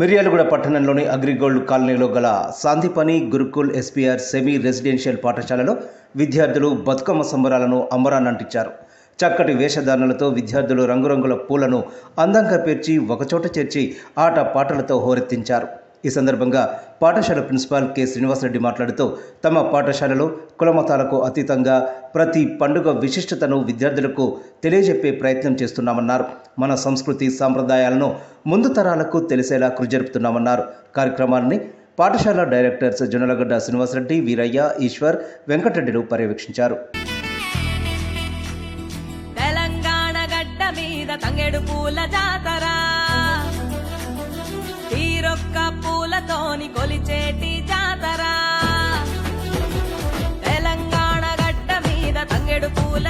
మిర్యాలగూడ పట్టణంలోని అగ్రిగోల్డ్ కాలనీలో గల Sandipani Gurukul SPR semi residential పాఠశాలలో విద్యార్థులు బతుకమ్మ సంబరాలను అంబరాన్నంటించారు చక్కటి వేషధారణలతో విద్యార్థులు రంగురంగుల పూలను అందంగా పేర్చి ఒకచోట చేర్చి ఆట పాటలతో హోరెత్తించారు. ఈ సందర్భంగా పాఠశాల ప్రిన్సిపాల్ కె శ్రీనివాసరెడ్డి మాట్లాడుతూ తమ పాఠశాలలో కులమతాలకు అతీతంగా ప్రతి పండుగ విశిష్టతను విద్యార్థులకు తెలియజెప్పే ప్రయత్నం చేస్తున్నామన్నారు. మన సంస్కృతి సాంప్రదాయాలను ముందు తరాలకు తెలిసేలా కృషి జరుపుతున్నామన్నారు. కార్యక్రమాన్ని పాఠశాల డైరెక్టర్స్ జొన్నలగడ్డ శ్రీనివాసరెడ్డి వీరయ్య ఈశ్వర్ వెంకటరెడ్డిలు పర్యవేక్షించారు. తెలంగాణ గడ్డ మీద తంగెడు పూల జాతర. తీరొక్క పూలతోని కొలిచేటి జాతర. తెలంగాణ గడ్డ మీద తంగెడు పూల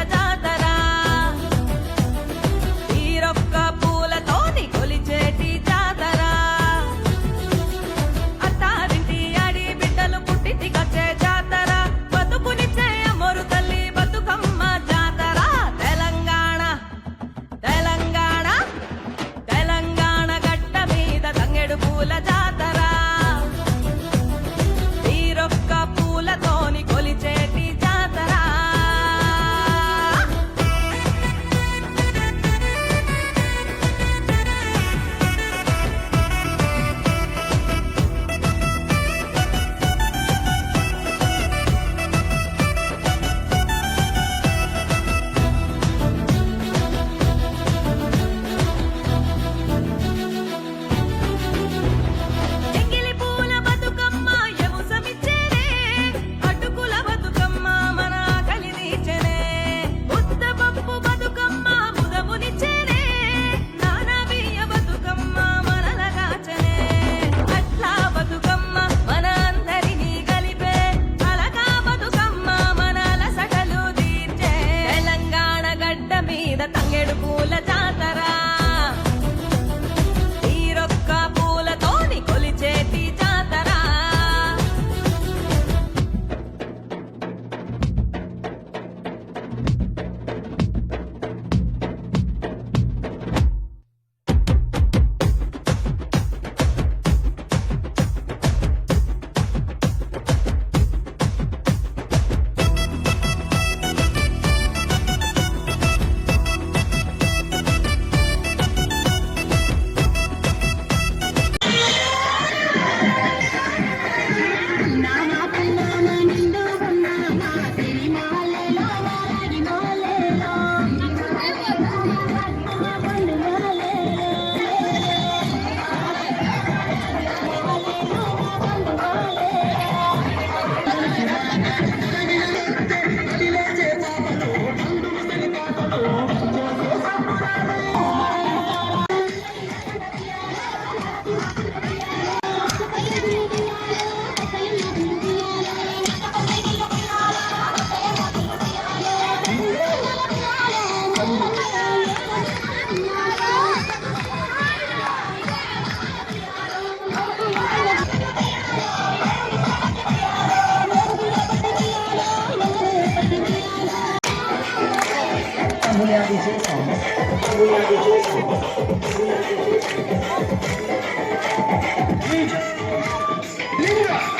Dünya geceye salmaz. Dünya geceye salmaz. Dünya geceye salmaz. Ninja!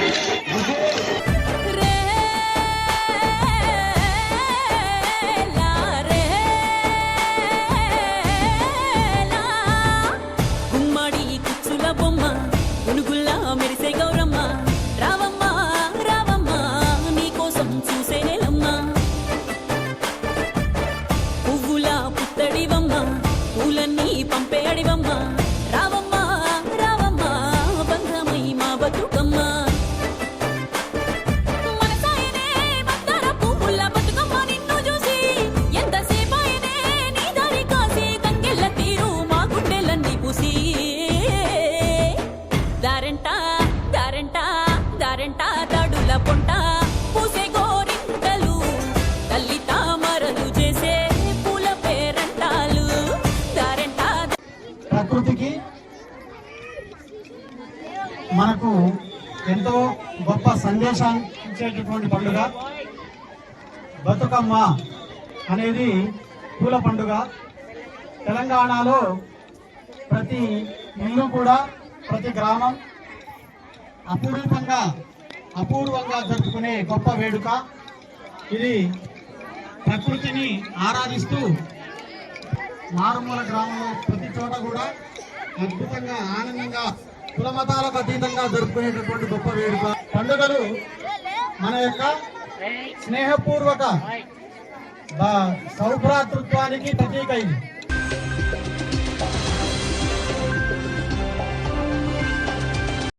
సందేశం ఇచ్చేటటువంటి పండుగ. బతుకమ్మ అనేది పూల పండుగ. తెలంగాణలో ప్రతి ఇల్లు కూడా ప్రతి గ్రామం అపురూపంగా అపూర్వంగా జరుపుకునే గొప్ప వేడుక. ఇది ప్రకృతిని ఆరాధిస్తూ మారుమూల గ్రామంలో ప్రతి చోట కూడా అద్భుతంగా ఆనందంగా కుల మతాలకు అతీతంగా జరుపుకునేటటువంటి గొప్ప వేడుక. పండుగలు మన యొక్క స్నేహపూర్వక సౌభ్రాతృత్వానికి ప్రతీక ఇది